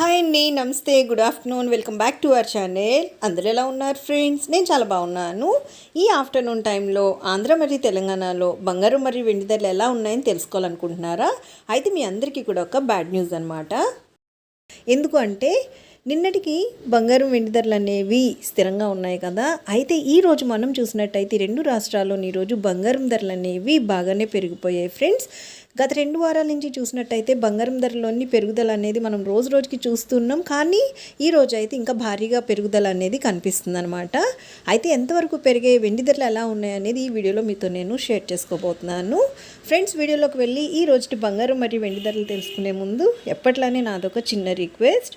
Hi అండి నమస్తే good afternoon welcome back to our channel. అందరూ ఎలా ఉన్నారు ఫ్రెండ్స్? నేను చాలా బాగున్నాను. ఈ ఆఫ్టర్నూన్ టైంలో ఆంధ్ర మరియు తెలంగాణలో బంగారం మరియు వెండి ధరలు ఎలా ఉన్నాయని తెలుసుకోవాలనుకుంటున్నారా? అయితే మీ అందరికీ కూడా ఒక బ్యాడ్ న్యూస్ అనమాట ఎందుకు అంటే నిన్నటికి బంగారం వెండి ధరలు అనేవి స్థిరంగా ఉన్నాయి కదా. అయితే ఈ రోజు మనం చూసినట్టయితే రెండు రాష్ట్రాల్లోని ఈరోజు బంగారం ధరలు అనేవి బాగానే పెరిగిపోయాయి ఫ్రెండ్స్. గత రెండు వారాల నుంచి చూసినట్టయితే బంగారం ధరలోని పెరుగుదల అనేది మనం రోజు రోజుకి చూస్తున్నాం. కానీ ఈ రోజు అయితే ఇంకా భారీగా పెరుగుదల అనేది కనిపిస్తుంది అనమాట అయితే ఎంతవరకు పెరిగే వెండి ధరలు ఎలా ఉన్నాయనేది ఈ వీడియోలో మీతో నేను షేర్ చేసుకోబోతున్నాను. ఫ్రెండ్స్ వీడియోలోకి వెళ్ళి ఈ రోజుటి బంగారం మరియు వెండి ధరలు తెలుసుకునే ముందు ఎప్పట్లానే నాదొక చిన్న రిక్వెస్ట్.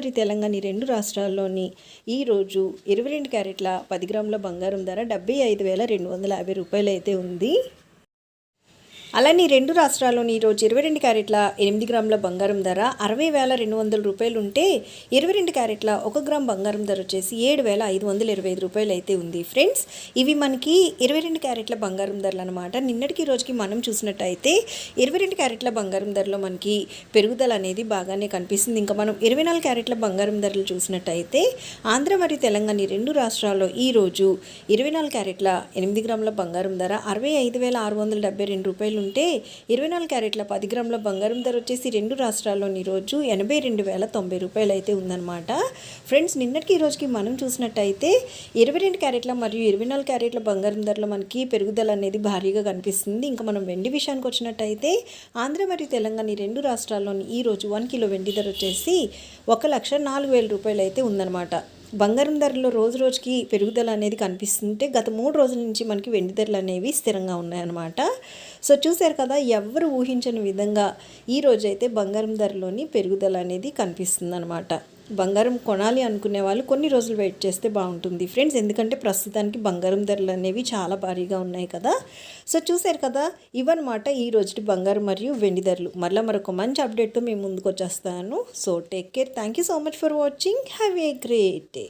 గోదావరి తెలంగాణ ఈ రెండు రాష్ట్రాల్లోని ఈరోజు ఇరవై రెండు క్యారెట్ల పది గ్రాముల బంగారం ధర డెబ్బై ఐదు వేల రెండు వందల యాభై రూపాయలు అయితే ఉంది. అలానే రెండు రాష్ట్రాల్లోని ఈరోజు ఇరవై రెండు క్యారెట్ల ఎనిమిది గ్రాముల బంగారం ధర అరవై వేల రెండు వందల రూపాయలు ఉంటే ఇరవై రెండు క్యారెట్ల ఒక గ్రామ్ బంగారం ధర వచ్చేసి ఏడు వేల ఐదు వందల ఇరవై ఐదు రూపాయలు అయితే ఉంది. ఫ్రెండ్స్ ఇవి మనకి ఇరవై రెండు క్యారెట్ల బంగారం ధరలు అనమాట నిన్నటికి రోజుకి మనం చూసినట్టయితే ఇరవై రెండు క్యారెట్ల బంగారం ధరలో మనకి పెరుగుదల అనేది బాగానే కనిపిస్తుంది. ఇంకా మనం ఇరవై నాలుగు క్యారెట్ల బంగారం ధరలు చూసినట్టయితే ఆంధ్ర మరియు తెలంగాణ రెండు రాష్ట్రాల్లో ఈరోజు ఇరవై నాలుగు క్యారెట్ల ఎనిమిది గ్రాముల బంగారం ధర అరవై ఐదు వేల ఆరు వందల డెబ్బై రెండు రూపాయలు ఉంటే ఇరవై నాలుగు క్యారెట్ల పది గ్రాముల బంగారం ధర వచ్చేసి రెండు రాష్ట్రాల్లోని ఈరోజు ఎనభై రెండు వేల తొంభై రూపాయలు అయితే ఉందన్నమాట. ఫ్రెండ్స్ నిన్నటికి ఈ రోజుకి మనం చూసినట్టయితే ఇరవై రెండు క్యారెట్ల మరియు ఇరవై నాలుగు క్యారెట్ల బంగారం ధరలో మనకి పెరుగుదల అనేది భారీగా కనిపిస్తుంది. ఇంకా మనం వెండి విషయానికి వచ్చినట్టయితే ఆంధ్ర మరియు తెలంగాణ రెండు రాష్ట్రాల్లోని ఈ రోజు వన్ కిలో వెండి ధర వచ్చేసి ఒక లక్ష నాలుగు వేల రూపాయలు అయితే ఉందన్నమాట. బంగారం ధరలో రోజు రోజుకి పెరుగుదల అనేది కనిపిస్తుంటే గత మూడు రోజుల నుంచి మనకి వెండి ధరలు అనేవి స్థిరంగా ఉన్నాయన్నమాట. సో చూశారు కదా ఎవరు ఊహించని విధంగా ఈ రోజైతే బంగారం ధరలోని పెరుగుదల అనేది కనిపిస్తుంది అనమాట బంగారం కొనాలి అనుకునే వాళ్ళు కొన్ని రోజులు వెయిట్ చేస్తే బాగుంటుంది. ఫ్రెండ్స్ ఎందుకంటే ప్రస్తుతానికి బంగారం ధరలు అనేవి చాలా భారీగా ఉన్నాయి కదా. సో చూశారు కదా ఇవన్నమాట ఈ రోజుటి బంగారం మరియు వెండి ధరలు. మళ్ళీ మరొక మంచి అప్డేట్తో మేము ముందుకు వచ్చేస్తాను. So take care thank you so much for watching have a great day